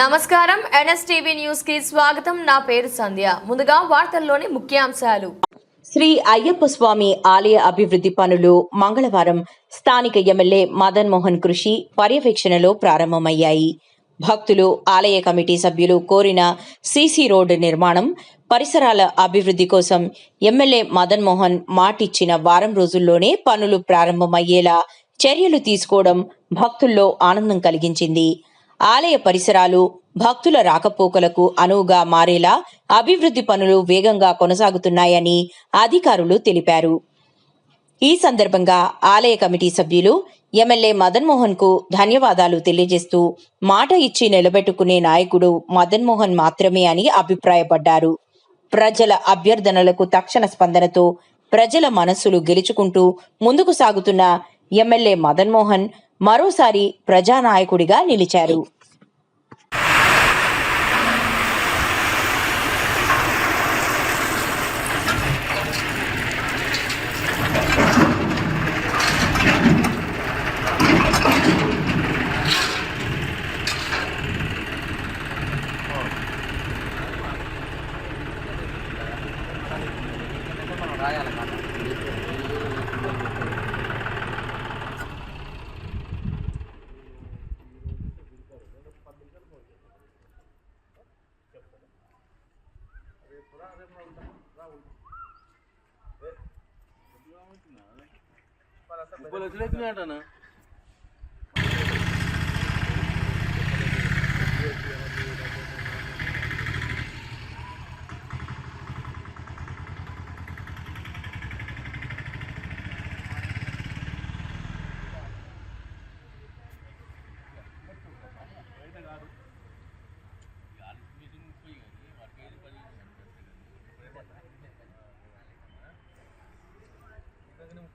నమస్కారం. ఎన్ఎస్టీవీ న్యూస్కి స్వాగతం. నా పేరు సంధ్య. ముందుగా వార్తల్లోని ముఖ్యాంశాలు. శ్రీ అయ్యప్ప స్వామి ఆలయ అభివృద్ధి పనులు మంగళవారం. స్థానిక ఎమ్మెల్యే మదన్ మోహన్ కృషి పర్యవేక్షణలో ప్రారంభమయ్యాయి. భక్తులు ఆలయ కమిటీ సభ్యులు కోరిన సీసీ రోడ్డు నిర్మాణం పరిసరాల అభివృద్ధి కోసం ఎమ్మెల్యే మదన్ మోహన్ మాటిచ్చిన వారం రోజుల్లోనే పనులు ప్రారంభమయ్యేలా చర్యలు తీసుకోవడం భక్తుల్లో ఆనందం కలిగించింది. ఆలయ పరిసరాలు భక్తుల రాకపోకలకు అనువుగా మారేలా అభివృద్ధి పనులు వేగంగా కొనసాగుతున్నాయని అధికారులు తెలిపారు. ఈ సందర్భంగా ఆలయ కమిటీ సభ్యులు ఎమ్మెల్యే మదన్మోహన్కు ధన్యవాదాలు తెలియజేస్తూ మాట ఇచ్చి నిలబెట్టుకునే నాయకుడు మదన్మోహన్ మాత్రమే అని అభిప్రాయపడ్డారు. ప్రజల అభ్యర్థనలకు తక్షణ స్పందనతో ప్రజల మనస్సులు గెలుచుకుంటూ ముందుకు సాగుతున్న ఎమ్మెల్యే మదన్మోహన్ మరోసారి ప్రజానాయకుడిగా నిలిచారు. Raul. Raul. Raul.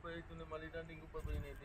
ముప్పై అవుతుంది మళ్ళీ ఇటంటే ఇంకో పది పోయినాయి